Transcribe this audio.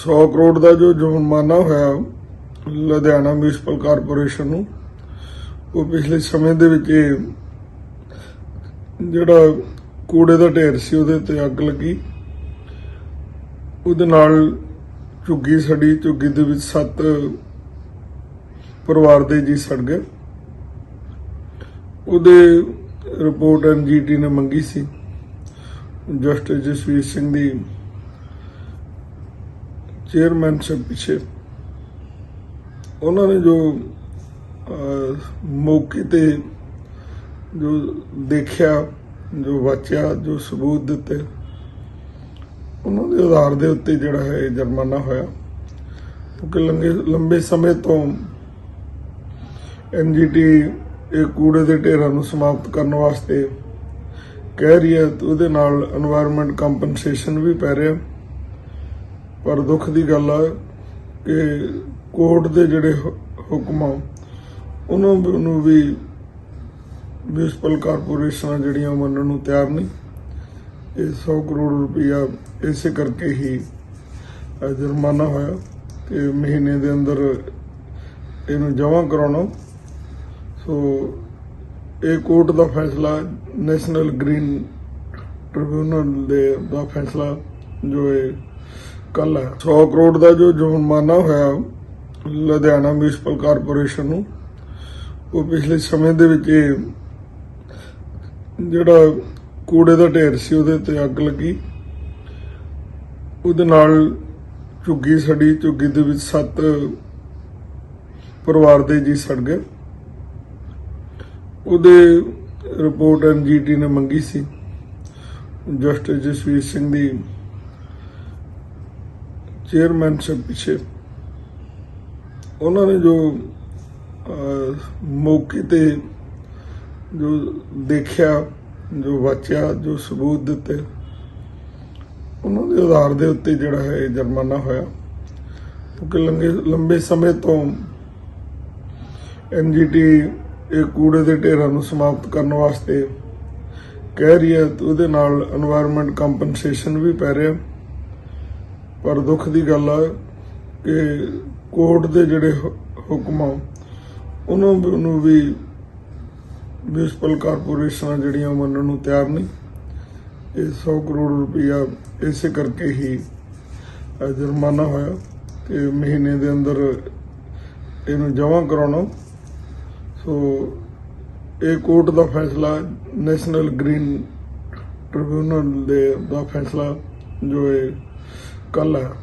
100 ਕਰੋੜ ਦਾ ਜੋ ਜੁਰਮਾਨਾ ਹੋਇਆ ਲੁਧਿਆਣਾ ਮਿਊਨਿਸਪਲ ਕਾਰਪੋਰੇਸ਼ਨ ਨੂੰ, ਉਹ ਪਿਛਲੇ ਸਮੇਂ ਦੇ ਵਿੱਚ ਇਹ ਜਿਹੜਾ ਕੂੜੇ ਦਾ ਢੇਰ ਸੀ ਉਹਦੇ ਤੇ ਅੱਗ ਲੱਗੀ। ਉਹਦੇ ਨਾਲ ਝੁੱਗੀ ਸੜੀ, ਝੁੱਗੀ ਦੇ ਵਿੱਚ ਸੱਤ ਪਰਿਵਾਰ ਦੇ ਜੀ ਸੜ ਗਏ। ਉਹਦੇ ਰਿਪੋਰਟ ਐਨਜੀਟੀ ਨੇ ਮੰਗੀ ਸੀ। ਜਸਟਿਸ ਜਸਵੀਰ ਸਿੰਘ ਦੀ ਚੇਅਰਮੈਨ ਚੇਅਰਮੈਨਸ਼ਿਪ ਪਿੱਛੇ। ਉਹਨਾਂ ਨੇ ਜੋ ਮੌਕੇ ਤੇ ਜੋ ਦੇਖਿਆ, ਜੋ ਵਾਚਿਆ, ਜੋ ਸਬੂਤ ਦਿੱਤੇ, ਉਹਨਾਂ ਦੇ ਆਧਾਰ ਦੇ ਉੱਤੇ ਜਿਹੜਾ ਹੈ ਜੁਰਮਾਨਾ ਹੋਇਆ। ਕਿਉਂਕਿ ਲੰਗੇ, ਲੰਬੇ ਸਮੇਂ ਤੋਂ ਐਨਜੀਟੀ ਇਹ ਕੂੜੇ ਦੇ ਢੇਰਾਂ ਨੂੰ ਸਮਾਪਤ ਕਰਨ ਵਾਸਤੇ ਕਹਿ ਰਹੀ ਹੈ, ਤੇ ਉਹਦੇ ਨਾਲ এনवायरमेंट ਕੰਪਨਸੇਸ਼ਨ ਵੀ ਪੈ ਰਿਹਾ। ਪਰ ਦੁੱਖ ਦੀ ਗੱਲ ਆ ਕਿ ਕੋਰਟ ਦੇ ਜਿਹੜੇ ਹੁ- ਹੁਕਮ ਆ, ਉਹਨਾਂ ਨੂੰ ਵੀ ਮਿਊਨਿਸਪਲ ਕਾਰਪੋਰੇਸ਼ਨਾਂ ਜਿਹੜੀਆਂ ਉਹ ਮੰਨਣ ਨੂੰ ਤਿਆਰ ਨਹੀਂ। ਇਹ 100 ਕਰੋੜ ਰੁਪਈਆ ਇਸੇ ਕਰਕੇ ਹੀ ਜੁਰਮਾਨਾ ਹੋਇਆ ਕਿ ਮਹੀਨੇ ਦੇ ਅੰਦਰ ਇਹਨੂੰ ਜਮ੍ਹਾਂ ਕਰਾਉਣਾ। ਸੋ ਇਹ ਕੋਰਟ ਦਾ ਫੈਸਲਾ, ਨੈਸ਼ਨਲ ਗ੍ਰੀਨ ਟ੍ਰਿਬਿਊਨਲ ਦੇ ਦਾ ਫੈਸਲਾ, ਜੋ ਇਹ ਕੱਲ ਹੈ। 100 ਕਰੋੜ ਦਾ ਜੋ ਜੁਰਮਾਨਾ ਹੋਇਆ ਲੁਧਿਆਣਾ ਮਿਊਨਿਸਪਲ ਕਾਰਪੋਰੇਸ਼ਨ ਨੂੰ, ਉਹ ਪਿਛਲੇ ਸਮੇਂ ਦੇ ਵਿੱਚ ਜਿਹੜਾ ਕੂੜੇ ਦਾ ਢੇਰ ਸੀ, ਉਹਦੇ ਤੇ ਅੱਗ ਲੱਗੀ। ਉਹਦੇ ਨਾਲ ਝੁੱਗੀ ਸੜੀ, ਝੁੱਗੀ ਦੇ ਵਿੱਚ ਸੱਤ ਪਰਿਵਾਰ ਦੇ ਜੀ ਸੜ ਗਏ। ਉਹਦੇ ਰਿਪੋਰਟ ਐਨਜੀਟੀ ਨੇ ਮੰਗੀ ਸੀ। ਜਸਟਿਸ ਜਸਵੀਰ ਸਿੰਘ ਦੀ ਚੇਅਰਮੈਨ ਚੇਅਰਮੈਨਸ਼ਿਪ ਪਿੱਛੇ। ਉਹਨਾਂ ਨੇ ਜੋ ਮੌਕੇ ਤੇ ਜੋ ਦੇਖਿਆ, ਜੋ ਵਾਚਿਆ, ਜੋ ਸਬੂਤ ਦਿੱਤੇ, ਉਹਨਾਂ ਦੇ ਆਧਾਰ ਦੇ ਉੱਤੇ ਜਿਹੜਾ ਹੈ ਜੁਰਮਾਨਾ ਹੋਇਆ। ਕਿਉਂਕਿ ਲੰਗੇ, ਲੰਬੇ ਸਮੇਂ ਤੋਂ ਐਨਜੀਟੀ ਇਹ ਕੂੜੇ ਦੇ ਢੇਰਾਂ ਨੂੰ ਸਮਾਪਤ ਕਰਨ ਵਾਸਤੇ ਕਹਿ ਰਹੀ ਹੈ, ਤੇ ਉਹਦੇ ਨਾਲ এনवायरमेंट ਕੰਪਨਸੇਸ਼ਨ ਵੀ ਪੈ ਰਿਹਾ। ਪਰ ਦੁੱਖ ਦੀ ਗੱਲ ਆ ਕਿ ਕੋਰਟ ਦੇ ਜਿਹੜੇ ਹੁ- ਹੁਕਮ ਆ, ਉਹਨਾਂ ਨੂੰ ਵੀ ਮਿਊਨਿਸਪਲ ਕਾਰਪੋਰੇਸ਼ਨਾਂ ਜਿਹੜੀਆਂ ਮੰਨਣ ਨੂੰ ਤਿਆਰ ਨਹੀਂ। ਇਹ 100 ਕਰੋੜ ਰੁਪਈਆ ਇਸੇ ਕਰਕੇ ਹੀ ਜੁਰਮਾਨਾ ਹੋਇਆ ਕਿ ਮਹੀਨੇ ਦੇ ਅੰਦਰ ਇਹਨੂੰ ਜਮ੍ਹਾਂ ਕਰਾਉਣਾ। ਸੋ ਇਹ ਕੋਰਟ ਦਾ ਫੈਸਲਾ, ਨੈਸ਼ਨਲ ਗ੍ਰੀਨ ਟ੍ਰਿਬਿਊਨਲ ਦੇ ਦਾ ਫੈਸਲਾ, ਜੋ ਇਹ ਕੱਲ। ਹੈ